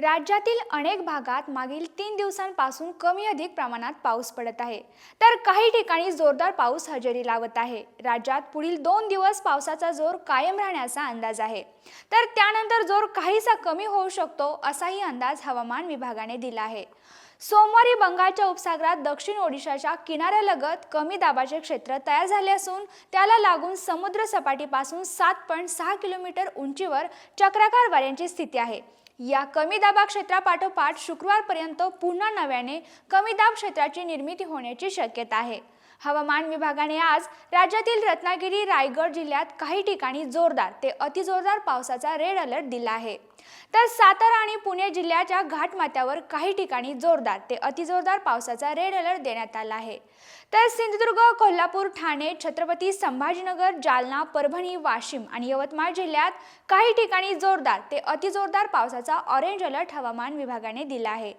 राज्यातील अनेक भागात मागील तीन दिवसांपासून कमी अधिक प्रमाणात पाऊस पडत आहे. तर काही ठिकाणी जोरदार पाऊस हजेरी लावत आहे. राज्यात पुढील दोन दिवस पावसाचा जोर कायम राहण्याचा अंदाज आहे. तर त्यानंतर जोर काहीसा कमी होऊ शकतो असाही अंदाज हवामान विभागाने दिला आहे. सोमवारी बंगालच्या उपसागरात दक्षिण ओडिशाच्या किनाऱ्यालगत कमी दाबाचे क्षेत्र तयार झाले असून त्याला लागून समुद्र सपाटीपासून सात पॉईंट सहा किलोमीटर उंचीवर चक्राकार वाऱ्यांची स्थिती आहे. या कमी दाबा क्षेत्रापाठोपाठ शुक्रवारपर्यंत पुन्हा नव्याने कमी दाब क्षेत्राची निर्मिती होण्याची शक्यता आहे. हवामान विभागाने आज राज्यातील रत्नागिरी रायगड जिल्ह्यात काही ठिकाणी जोरदार ते अतिजोरदार पावसाचा रेड अलर्ट दिला आहे. तर सातारा आणि पुणे जिल्ह्याच्या घाटमाथ्यावर काही ठिकाणी जोरदार ते अतिजोरदार पावसाचा रेड अलर्ट देण्यात आला आहे. तर सिंधुदुर्ग कोल्हापूर ठाणे छत्रपती संभाजीनगर जालना परभणी वाशिम आणि यवतमाळ जिल्ह्यात काही ठिकाणी जोरदार ते अतिजोरदार पावसाचा ऑरेंज अलर्ट हवामान विभागाने दिला आहे.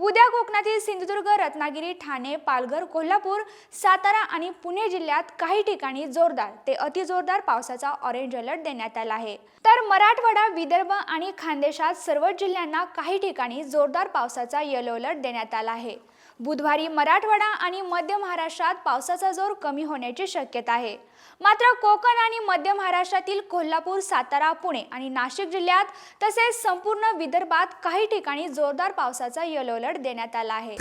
उद्या कोकणातील सिंधुदुर्ग रत्नागिरी ठाणे पालघर कोल्हापूर सातारा आणि पुणे जिल्ह्यात काही ठिकाणी जोरदार ते अतिजोरदार पावसाचा ऑरेंज अलर्ट देण्यात आला आहे. तर मराठवाडा विदर्भ आणि खानदेशात सर्वच जिल्ह्यांना काही ठिकाणी जोरदार पावसाचा येलो अलर्ट देण्यात आला आहे. बुधवारी मराठवाडा आणि मध्य महाराष्ट्रात पावसाचा जोर कमी होण्याची शक्यता आहे. मात्र कोकण आणि मध्य महाराष्ट्रातील कोल्हापूर सातारा पुणे आणि नाशिक जिल्ह्यात तसेच संपूर्ण विदर्भात काही ठिकाणी जोरदार पावसाचा येलो अलर्ट देण्यात आला आहे.